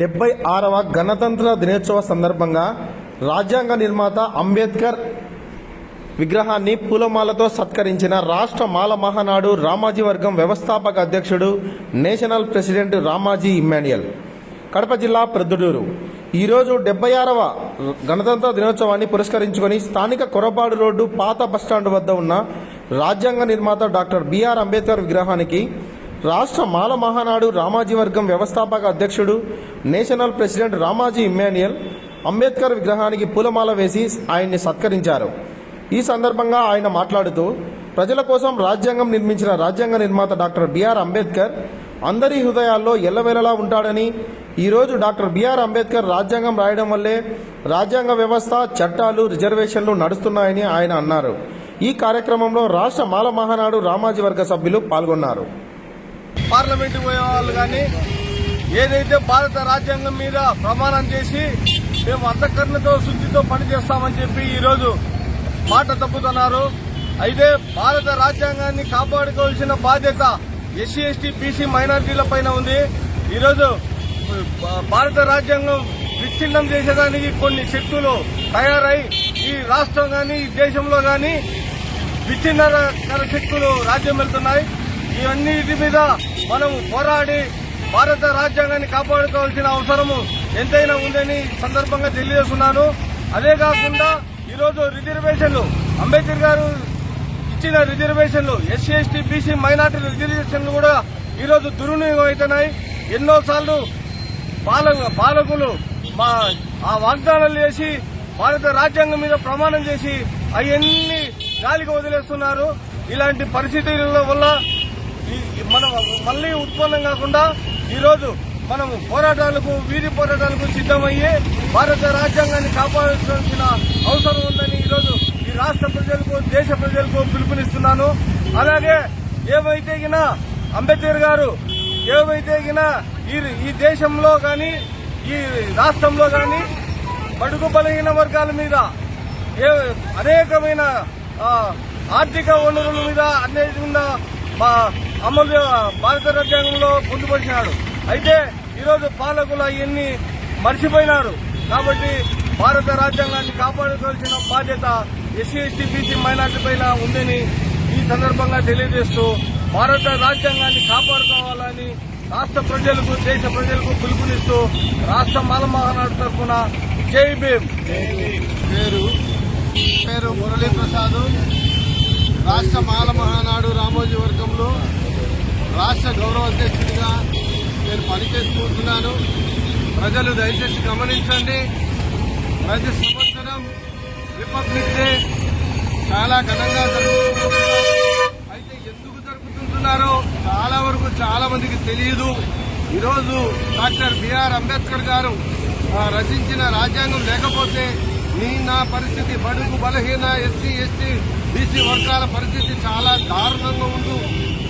డెబ్బై ఆరవ గణతంత్ర దినోత్సవ సందర్భంగా రాజ్యాంగ నిర్మాత అంబేద్కర్ విగ్రహాన్ని పూలమాలతో సత్కరించిన రాష్ట్ర మాల మహానాడు రామాజీ వర్గం వ్యవస్థాపక అధ్యక్షుడు నేషనల్ ప్రెసిడెంట్ రామాజీ ఇమ్మాన్యుయల్. కడప జిల్లా ప్రొద్దుటూరు. ఈరోజు డెబ్బై ఆరవ గణతంత్ర దినోత్సవాన్ని పురస్కరించుకొని స్థానిక కొరపాడు రోడ్డు పాత బస్టాండ్ వద్ద ఉన్న రాజ్యాంగ నిర్మాత డాక్టర్ బిఆర్ అంబేద్కర్ విగ్రహానికి రాష్ట్ర మాల మహానాడు రామాజీ వర్గం వ్యవస్థాపక అధ్యక్షుడు నేషనల్ ప్రెసిడెంట్ రామాజీ ఇమ్మాన్యుయల్ అంబేద్కర్ విగ్రహానికి పూలమాల వేసి ఆయన్ని సత్కరించారు. ఈ సందర్భంగా ఆయన మాట్లాడుతూ ప్రజల కోసం రాజ్యాంగం నిర్మించిన రాజ్యాంగ నిర్మాత డాక్టర్ బిఆర్ అంబేద్కర్ అందరి హృదయాల్లో ఎల్లవేళలా ఉంటాడని ఈరోజు డాక్టర్ బిఆర్ అంబేద్కర్ రాజ్యాంగం రాయడం వల్లే రాజ్యాంగ వ్యవస్థ చట్టాలు రిజర్వేషన్లు నడుస్తున్నాయని ఆయన అన్నారు. ఈ కార్యక్రమంలో రాష్ట్ర మాల మహానాడు రామాజీ వర్గ సభ్యులు పాల్గొన్నారు. పార్లమెంట్ పోయే వాళ్ళు కానీ ఏదైతే భారత రాజ్యాంగం మీద ప్రమాణం చేసి మేము అంతఃకరణతో శుద్ధితో పనిచేస్తామని చెప్పి ఈరోజు మాట తప్పుతున్నారు. అయితే భారత రాజ్యాంగాన్ని కాపాడుకోవాల్సిన బాధ్యత ఎస్సీ ఎస్టీ బీసీ మైనారిటీల పైన ఉంది. ఈరోజు భారత రాజ్యాంగం విచ్ఛిన్నం చేసేదానికి కొన్ని శక్తులు తయారై ఈ రాష్ట్రం కానీ ఈ దేశంలో కానీ విచ్ఛిన్నకర శక్తులు రాజ్యం వెళ్తున్నాయి. ఇవన్నిటి మీద మనం పోరాడి భారత రాజ్యాంగాన్ని కాపాడుకోవాల్సిన అవసరము ఎంతైనా ఉందని సందర్భంగా తెలియజేస్తున్నాను. అదే కాకుండా ఈరోజు రిజర్వేషన్లు అంబేద్కర్ గారు ఇచ్చిన రిజర్వేషన్లు ఎస్సీ ఎస్టీ బీసీ మైనార్టీ రిజర్వేషన్లు కూడా ఈరోజు దుర్వినియోగం అవుతున్నాయి ఎన్నోసార్లు పాలక పాలకులు మా ఆ వాగ్దానాలు చేసి భారత రాజ్యాంగం మీద ప్రమాణం చేసి అవన్నీ గాలికి వదిలేస్తున్నారు. ఇలాంటి పరిస్థితుల వల్ల మనం మళ్ళీ ఉత్పన్నం కాకుండా ఈరోజు మనం పోరాటాలకు వీధి పోరాటాలకు సిద్ధమయ్యే భారత రాజ్యాంగాన్ని కాపాడాల్సిన అవసరం ఉందని ఈరోజు ఈ రాష్ట్ర ప్రజలకు దేశ ప్రజలకు పిలుపునిస్తున్నాను. అలాగే ఏమైతే అంబేద్కర్ గారు ఏవైతే ఈ ఈ దేశంలో కానీ ఈ రాష్ట్రంలో కానీ బడుగు బలహీన వర్గాల మీద ఏ అనేకమైన ఆర్థిక వనరుల మీద అనేకంగా మా అమలు భారత రాజ్యాంగంలో పొందుపరిచినాడు. అయితే ఈరోజు పాలకులు అవన్నీ మర్చిపోయినారు. కాబట్టి భారత రాజ్యాంగాన్ని కాపాడుకోవాల్సిన బాధ్యత ఎస్సీ ఎస్టీ బీసీ మైనార్టీ పైన ఉందని ఈ సందర్భంగా తెలియజేస్తూ భారత రాజ్యాంగాన్ని కాపాడుకోవాలని రాష్ట్ర ప్రజలకు దేశ ప్రజలకు పిలుపునిస్తూ రాష్ట్ర మాలమహానాడు తరఫున జై భీమ్. పేరు పేరు మురళీ ప్రసాద్ రాష్ట్ర మాల మహానాడు రామోజీ వర్గంలో రాష్ట్ర గౌరవ అధ్యక్షుడిగా నేను పనిచేసుకుంటున్నాను. ప్రజలు దయచేసి గమనించండి. ప్రతి సంవత్సరం రిపబ్లిక్ డే చాలా ఘనంగా జరుగుతుంది అయితే ఎందుకు జరుపుకుంటున్నారో చాలా వరకు చాలా మందికి తెలియదు. ఈరోజు డాక్టర్ బిఆర్ అంబేద్కర్ గారు రచించిన రాజ్యాంగం లేకపోతే నీ నా పరిస్థితి బడుగు బలహీన ఎస్సీ ఎస్టీ బీసీ వర్గాల పరిస్థితి చాలా దారుణంగా ఉండు.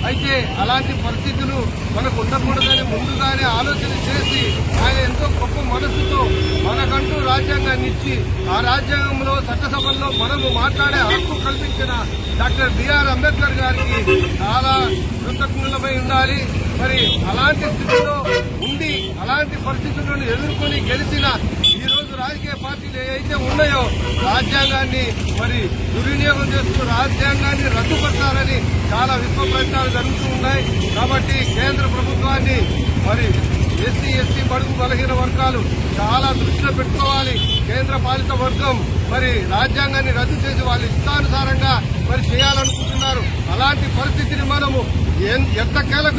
అయితే అలాంటి పరిస్థితులు మనకు ఉండకూడదని ముందుగానే ఆలోచన చేసి ఆయన ఎంతో గొప్ప మనసుతో మనకంటూ రాజ్యాంగాన్ని ఇచ్చి ఆ రాజ్యాంగంలో చట్టసభల్లో మనము మాట్లాడే హక్కు కల్పించిన డాక్టర్ బిఆర్ అంబేద్కర్ గారికి చాలా కృతజ్ఞులమై ఉండాలి. మరి అలాంటి స్థితిలో ఉండి అలాంటి పరిస్థితులను ఎదుర్కొని గెలిచిన ఉన్నాయో రాజ్యాంగాన్ని మరి దుర్వినియోగం చేస్తూ రాజ్యాంగాన్ని రద్దుపరచాలని చాలా విశ్వ ప్రయత్నాలు జరుగుతూ ఉన్నాయి. కాబట్టి కేంద్ర ప్రభుత్వాన్ని మరి ఎస్సీ ఎస్టీ బడుగు బలహీన వర్గాలు చాలా దృష్టిలో పెట్టుకోవాలి. కేంద్ర పాలిత వర్గం మరి రాజ్యాంగాన్ని రద్దు చేసి వాళ్ళ ఇష్టానుసారంగా మరి అలాంటి పరిస్థితిని మనము ఎన్-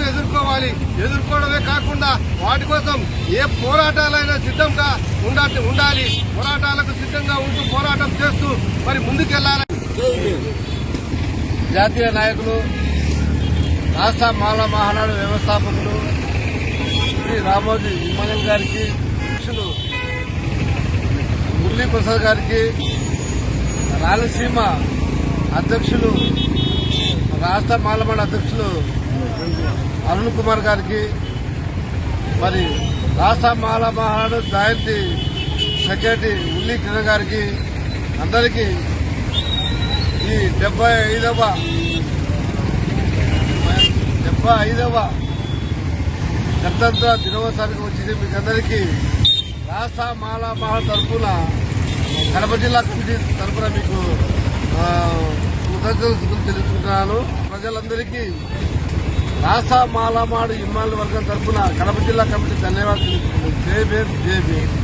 ఎదుర్కోవాలి? ఎదుర్కోవడమే కాకుండా వాటి కోసం ఏ పోరాటాలైనా సిద్ధంగా ఉండా ఉండాలి. పోరాటాలకు సిద్ధంగా ఉంటూ పోరాటం చేస్తూ మరి ముందుకెళ్ళాలని జాతీయ నాయకులు రాష్ట్ర మాల మహానాడు వ్యవస్థాపకులు శ్రీ రామోజీ ఇమ్మనల్ గారికి అధ్యక్షులు మురళీ ప్రసాద్ గారికి రాయలసీమ అధ్యక్షులు రాష్ట్ర మాలమాడ అధ్యక్షులు అరుణ్ కుమార్ గారికి మరి రాష్ట్ర మాల మహానాడు సెక్రటరీ ఉల్లి కిరణ్ గారికి అందరికీ ఈ డెబ్బై ఐదవ డెబ్బై ఐదవ గణతంత్ర దినోత్సవానికి వచ్చింది. మీకు అందరికీ రాష్ట్ర మాలా తరఫున కడప జిల్లా కమిటీ తరఫున మీకు కృతజ్ఞతలు తెలుసుకున్నాను. ప్రజలందరికీ రాష్ట్ర మాలామాడు ఇమ్మాలి వర్గం తరఫున కడప జిల్లా కమిటీ ధన్యవాదాలు తెలుపుతున్నాను. జై భీమ్ జై భీమ్.